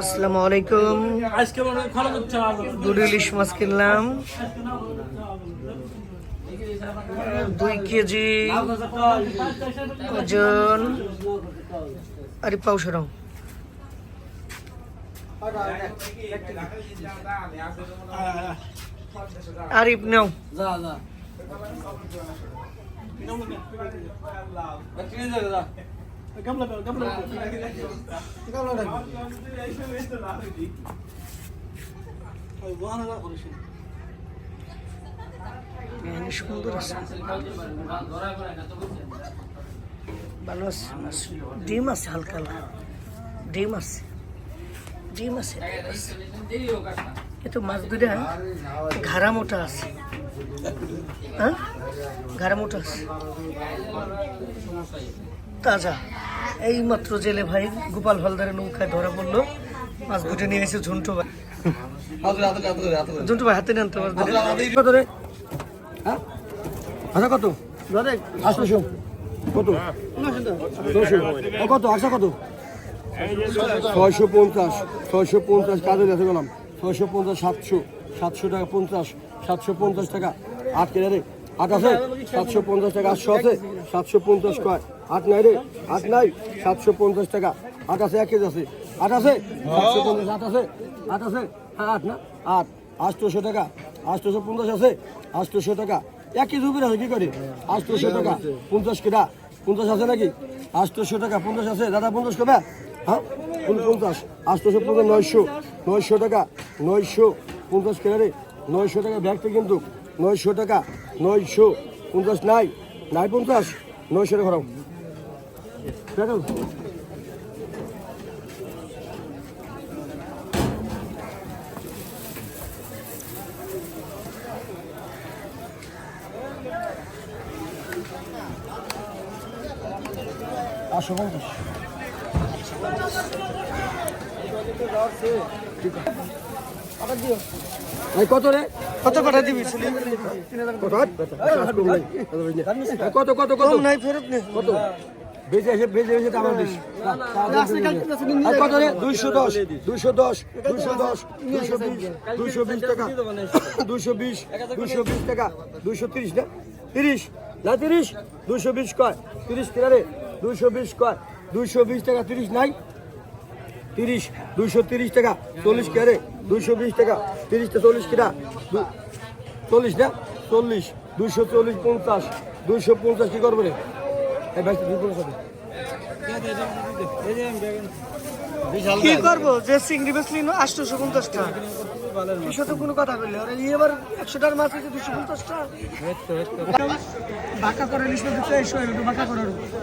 আসসালামু আলাইকুম। আজকে হচ্ছে না দুটো ইলিশ মাছ কিনলাম। দুই কেজি ওজন। আরে পাউশো আরিফ নাও। যা। যা গামলা গামলা গামলা ওই ওয়ান হাজার করিস সুন্দর আছে ভালো আছে মাছ। ডিম আছে হালকা হালকা ডিম আছে ডিম আছে এ তো মাছ দুটা ঘাড়া মোটা আছে হ্যাঁ ঘাড়া মোটা আছে তাজা এই মাত্র জেলে ভাই গোপাল হালদারের নৌকায় ধরা পড়ল। মাছ দুটো নিয়ে এসে ঝুন্টু ভাই। ঝুন্টু ভাই হাতে নেন তো মাছ কত রে হ্যাঁ? আচ্ছা কত? আটশোশো কত? কত? আশা কত? ছয়শো পঞ্চাশ। ছয়শো পঞ্চাশ কাজে দেখে গেলাম। ছয়শো পঞ্চাশ সাতশো। সাতশো টাকা পঞ্চাশ। সাতশো পঞ্চাশ টাকা। আট কেনা রে। আট আছে? সাতশো পঞ্চাশ টাকা আটশো আছে? সাতশো পঞ্চাশ কয়? আট নাই রে, আট নাই, সাতশো পঞ্চাশ টাকা। আট আছে, এক কেজি আছে। আট আছে? সাতশো পঞ্চাশ, আট আছে? আট আছে? হ্যাঁ আট না? আট। আটশোশো টাকা। আটশোশো পঞ্চাশ আছে? আটশোশো টাকা। এক কেজি উপরে আছে, কী করে? আটশোশো টাকা। পঞ্চাশ কেটা পঞ্চাশ আছে নাকি? আটশোশো টাকা, পঞ্চাশ আছে? দাদা, পঞ্চাশ কবে? হ্যাঁ? পঞ্চাশ। আটশোশো পঞ্চাশ, নয়শো। নয়শো টাকা। নয়শো পঞ্চাশ কেনা রে? নয়শো টাকা ব্যাগটা কিন্তু। নয়শো টাকা। নয়শো পঞ্চাশ নাই। নাই পঞ্চাশ। নয়শো টাকা দেখো আটশো পঞ্চাশ কত রে কত কটা দিবি কত কত কত কত নাই ফেরত নে কত বেজে এসে বেজে এসে আমার বেশি কত রে? দুইশো দশ। দুইশো দশ দুইশো দশ দুইশো বিশ দুইশো বিশ টাকা। দুইশো বিশ দুইশো বিশ টাকা। দুইশো তিরিশ না? তিরিশ। না তিরিশ? দুইশো বিশ কয়? তিরিশ কিনা রে? দুইশো বিশ কয়? দুইশো বিশ টাকা তিরিশ নাই? তিরিশ। দুইশো তিরিশ টাকা। চল্লিশ কে রে? দুইশো বিশ টাকা। তিরিশটা চল্লিশ কিনা? চল্লিশ না? চল্লিশ। দুইশো চল্লিশ পঞ্চাশ। দুইশো পঞ্চাশ কি করব রে? কি করব? যে চিংড়ি বেচলি কোনো কথা বললে এবার একশো টাকার মাছ হচ্ছে দুশো পঞ্চাশ টাকা। বাঁকা করে নিস এসো একটু বাঁকা করে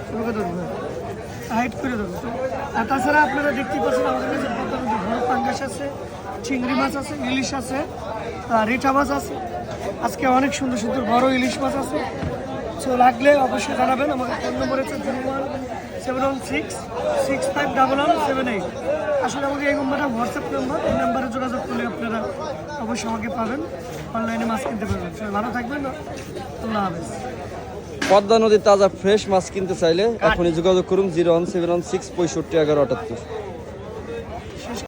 তোমাকে ধরবো হাইট করে দেবো আর তাছাড়া আপনারা দেখতে পাচ্ছেন আমাদের কাছে বড় পাঙ্গাস আছে, চিংড়ি মাছ আছে, ইলিশ আছে রিঠা মাছ আছে। আজকে অনেক সুন্দর সুন্দর বড় ইলিশ মাছ আছে। সো লাগলে অবশ্যই জানাবেন। আমাকে ফোন নম্বর হচ্ছে zero one seven one six six five double one seven eight. আসলে আমাকে এই নম্বরটা হোয়াটসঅ্যাপ নম্বর এই নাম্বারে যোগাযোগ করলে আপনারা অবশ্যই আমাকে পাবেন। অনলাইনে মাছ কিনতে পারবেন। ভালো থাকবেন। আল্লাহ হাফেজ। পদ্মা নদীর তাজা ফ্রেশ মাছ কিনতে চাইলে এখনই যোগাযোগ করুন zero one seven one six পঁয়ষট্টি এগারো আটাত্তর।